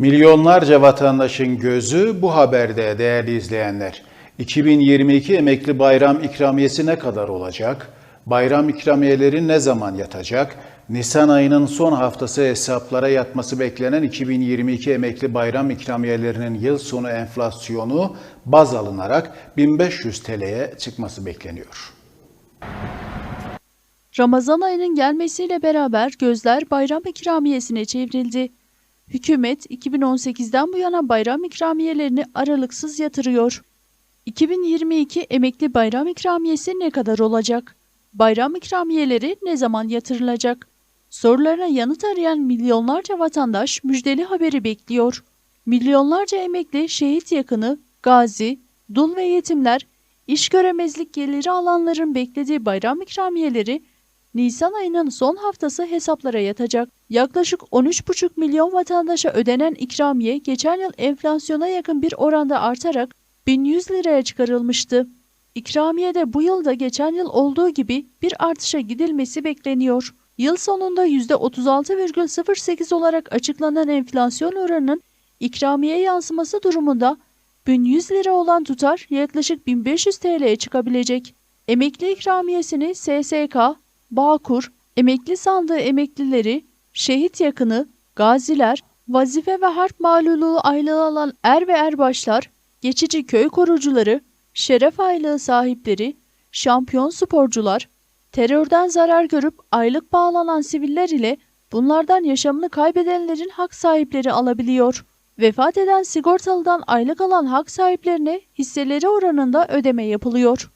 Milyonlarca vatandaşın gözü bu haberde değerli izleyenler. 2022 emekli bayram ikramiyesi ne kadar olacak? Bayram ikramiyeleri ne zaman yatacak? Nisan ayının son haftası hesaplara yatması beklenen 2022 emekli bayram ikramiyelerinin yıl sonu enflasyonu baz alınarak 1500 TL'ye çıkması bekleniyor. Ramazan ayının gelmesiyle beraber gözler bayram ikramiyesine çevrildi. Hükümet 2018'den bu yana bayram ikramiyelerini aralıksız yatırıyor. 2022 emekli bayram ikramiyesi ne kadar olacak? Bayram ikramiyeleri ne zaman yatırılacak? Sorularına yanıt arayan milyonlarca vatandaş müjdeli haberi bekliyor. Milyonlarca emekli şehit yakını, gazi, dul ve yetimler, iş göremezlik geliri alanların beklediği bayram ikramiyeleri Nisan ayının son haftası hesaplara yatacak. Yaklaşık 13,5 milyon vatandaşa ödenen ikramiye geçen yıl enflasyona yakın bir oranda artarak 1100 liraya çıkarılmıştı. İkramiye de bu yılda geçen yıl olduğu gibi bir artışa gidilmesi bekleniyor. Yıl sonunda %36,08 olarak açıklanan enflasyon oranının ikramiye yansıması durumunda 1100 lira olan tutar yaklaşık 1500 TL'ye çıkabilecek. Emekli ikramiyesini SSK, Bağkur, emekli sandığı emeklileri, şehit yakını, gaziler, vazife ve harp maluluğu aylığı alan er ve erbaşlar, geçici köy korucuları, şeref aylığı sahipleri, şampiyon sporcular, terörden zarar görüp aylık bağlanan siviller ile bunlardan yaşamını kaybedenlerin hak sahipleri alabiliyor. Vefat eden sigortalıdan aylık alan hak sahiplerine hisseleri oranında ödeme yapılıyor.